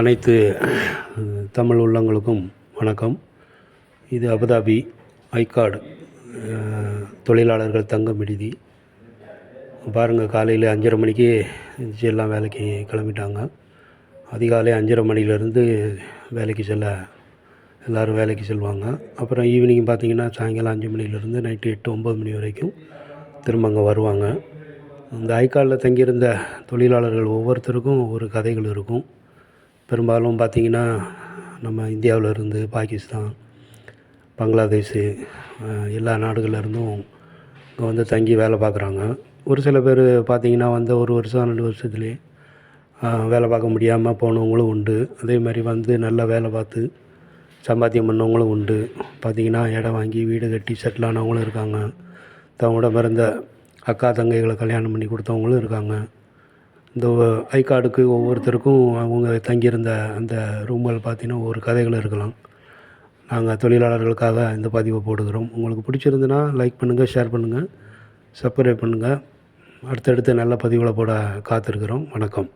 அனைத்து தமிழ் உள்ளங்களுக்கும் வணக்கம். இது அபுதாபி ஐகார்டு தொழிலாளர்கள் தங்கும் விடுதி. பாருங்கள் காலையில் அஞ்சரை மணிக்கு எல்லாம் வேலைக்கு கிளம்பிட்டாங்க. அதிகாலை அஞ்சரை மணிலேருந்து வேலைக்கு செல்ல எல்லோரும் வேலைக்கு செல்வாங்க. அப்புறம் ஈவினிங் பார்த்திங்கன்னா சாயங்காலம் அஞ்சு மணிலேருந்து நைட்டு எட்டு ஒம்பது மணி வரைக்கும் திரும்ப அங்கே வருவாங்க. இந்த ஐக்காலில் தங்கியிருந்த தொழிலாளர்கள் ஒவ்வொருத்தருக்கும் ஒவ்வொரு கதைகள் இருக்கும். பெரும்பாலும் பார்த்திங்கன்னா நம்ம இந்தியாவில் இருந்து பாகிஸ்தான் பங்களாதேஷு எல்லா நாடுகள்லேருந்தும் இங்கே வந்து தங்கி வேலை பார்க்குறாங்க. ஒரு சில பேர் பார்த்திங்கன்னா வந்து ஒரு வருஷம் ரெண்டு வருஷத்துலேயே வேலை பார்க்க முடியாமல் போனவங்களும் உண்டு. அதே மாதிரி வந்து நல்லா வேலை பார்த்து சம்பாத்தியம் பண்ணவங்களும் உண்டு. பார்த்திங்கன்னா இடம் வாங்கி வீடு கட்டி செட்டில் ஆனவங்களும் இருக்காங்க. தங்களோட பிறந்த அக்கா தங்கைகளை கல்யாணம் பண்ணி கொடுத்தவங்களும் இருக்காங்க. இந்த ஐ கார்டுக்கு ஒவ்வொருத்தருக்கும் அவங்க தங்கியிருந்த அந்த ரூம்கள் பார்த்தீங்கன்னா ஒவ்வொரு கதைகள் இருக்கலாம். நாங்கள் தொழிலாளர்களுக்காக இந்த பதிவை போடுகிறோம். உங்களுக்கு பிடிச்சிருந்துன்னா லைக் பண்ணுங்கள் ஷேர் பண்ணுங்கள் சப்ஸ்கிரைப் பண்ணுங்கள் அடுத்தடுத்து நல்ல பதிவுகளை போட காத்திருக்கிறோம். வணக்கம்.